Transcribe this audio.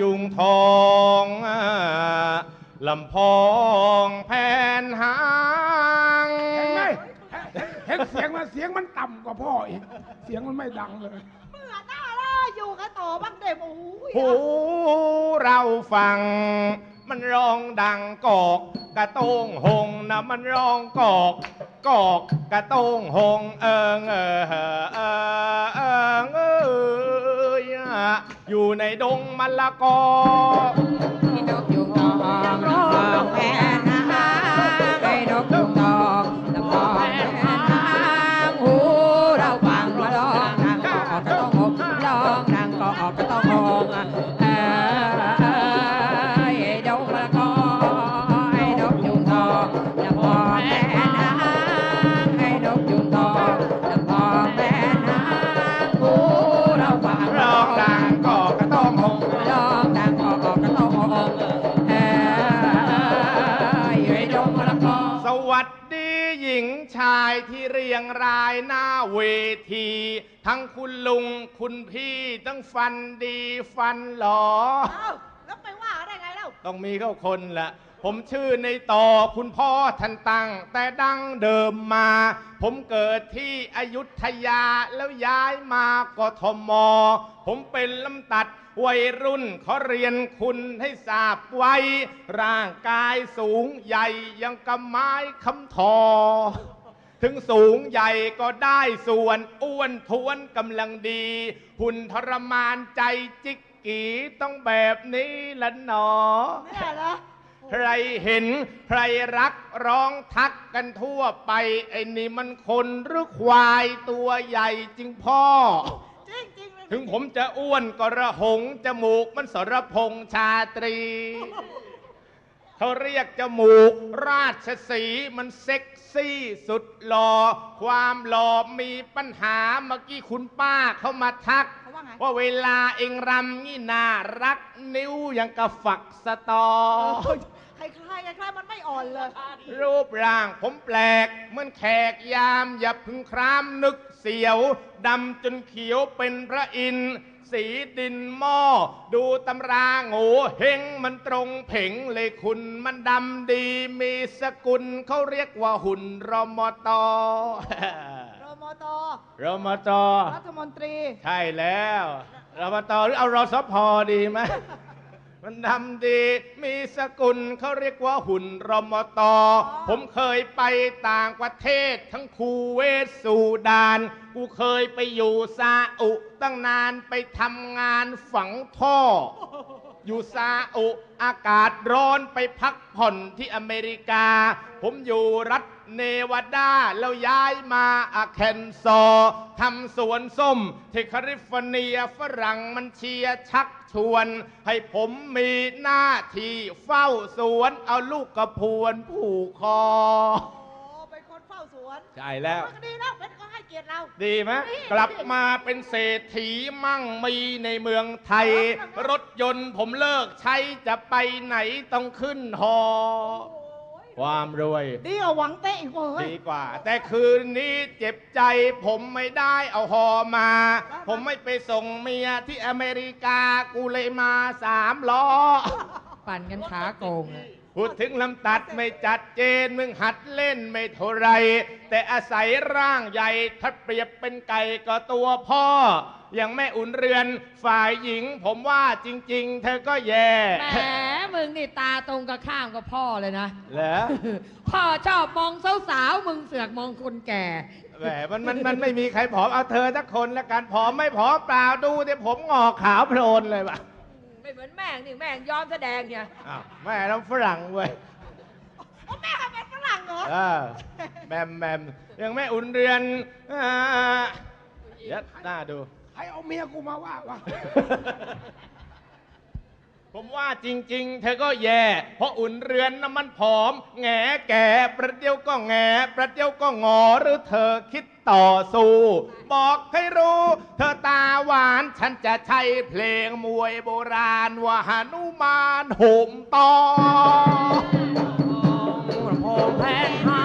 ยุงทองอ่าลำพองแผ่นหางเห็นไหมเห็นเสียงมันเสียงมันต่ำกว่าพ่ออีก เสียงมันไม่ดังเลยเมื่อหน้าล่าอยู่กันต่อบ้างเด็โอ้ยหูเราฟัง มันร้องดังกอกกระโต้งหงนะมันร้องกอกกอกกระโต้งหงเอิงเออเออเออเอยอยู่ในดงมะละกอ ยงรายหน้าเวที ทั้งคุณลุงคุณพี่ทั้งฟันดีฟันหลอเอ้าแล้วไปว่าได้ไงเล่าต้องมีเข้าคนละผมชื่อในต่อคุณพ่อท่านตั้งแต่ดั้งเดิมมา ผมเกิดที่อยุธยาแล้วย้ายมากทม ผมเป็นลำตัดวัยรุ่นขอเรียนคุณให้ทราบไว้ ร่างกายสูงใหญ่ยังกำไม้คำทอ ถึงสูงใหญ่ก็ได้ส่วนอ้วนท้วนกำลังดี หุ่นทรมานใจจิกกีต้องแบบนี้ละหนอ เนี่ยเหรอใครเห็นใครรักร้องทักกันทั่วไป ไอ้นี่มันคนหรือควายตัวใหญ่จริงพ่อ จริงจริงเลยถึงผมจะอ้วนก็ระหง จมูกมันสรพงษ์ชาตรี เขาเรียกจมูก ราชสีห์มันเซ็กซี่สุดหลอ่อความหล่อมีปัญหาเมื่อกี้คุณป้าเขามาทัก เขาว่าไง ว่าเวลาเองรำนี่น่ารักนิ้วยังกระฝักสตอ ใครใครใครมันไม่อ่อนเลย รูปร่างผมแปลกเหมือนแขกยามอย่าพึงครามนึกเสียวดำจนเขียวเป็นพระอินทร์สีดินหม้อ ดูตำราโง่เฮงมันตรงเผงเลยคุณมันดำดีมีสกุลเขาเรียกว่าหุ่นรมตรมตรมตรัฐมนตรี ใช่แล้วรมตหรือเอารสพดีไหม มันทำดีมีสกุลเขาเรียกว่าหุ่นรมตผมเคยไปต่างประเทศทั้งคูเวตสูดาน กูเคยไปอยู่ซาอุ ตั้งนานไปทำงานฝังท่อ อยู่ซาอุอากาศร้อนไปพักผ่อนที่อเมริกา ผมอยู่รัฐเนวาดา แล้วย้ายมาอาเคนซอทำสวนส้มที่แคลิฟอร์เนียฝรั่งมันเชียร์ชักชวน ให้ผมมีหน้าที่เฝ้าสวนเอาลูกกระพวนผูกคอ โอ้เป็นคนเฝ้าสวนใช่แล้วมันก็ดีแล้วเป็นก็ให้ เกียรติเราดีไหมดีกลับมาเป็นเศรษฐีมั่งมีในเมืองไทย รถยนต์ผมเลิกใช้จะไปไหนต้องขึ้นฮอโอ้ยความรวย ดีกว่าหวังเตะอีกเว้ยดีกว่า แต่คืนนี้เจ็บใจผมไม่ได้เอาฮอมา ผมไม่ไปส่งเมียที่อเมริกากูเลยมาสามล้อ ปั่นกันขาโกงอะ พูดถึงลำตัดไม่จัดเจน มึงหัดเล่นไม่เท่าไร แต่อาศัยร่างใหญ่ถ้าเปรียบเป็นไก่ก็ตัวพ่อ อย่างแม่อุ่นเรือนฝ่ายหญิง ผมว่าจริง ๆ เธอก็แย่ แหมมึงนี่ตาตรงกับข้ามกับพ่อเลยนะ เหรอ พ่อชอบมองสาวๆมึงเสือกมองคนแก่ แหมมันมันมันไม่มีใครผอมเอาเธอสักคนละกันผอมไม่ผอมเปล่าดูแต่ผมงอกขาวโพลนเลยว่ะ ไม่เหมือนแม่งนี่แม่งยอมแสดงเนี่ยอ้าวแม่เราฝรั่งเว้ยโอ้แม่เขาเป็นฝรั่งเหรอเออแมมแมมยังแม่อุ่นเรือนอ่ายัดหน้าดู ใครเอาเมียกูมาว่าวะ ผมว่าจริง ๆ เธอก็แย่ เพราะอุ่นเรือนน้ำมันผอม แง่แก่ประเดี๋ยวก็แง่ประเดี๋ยวก็งอหรือเธอคิดต่อสู้ บอกให้รู้ เธอตาหวาน ฉันจะใช้เพลงมวยโบราณ ว่าหนุมานโหมตอโพงแพนหา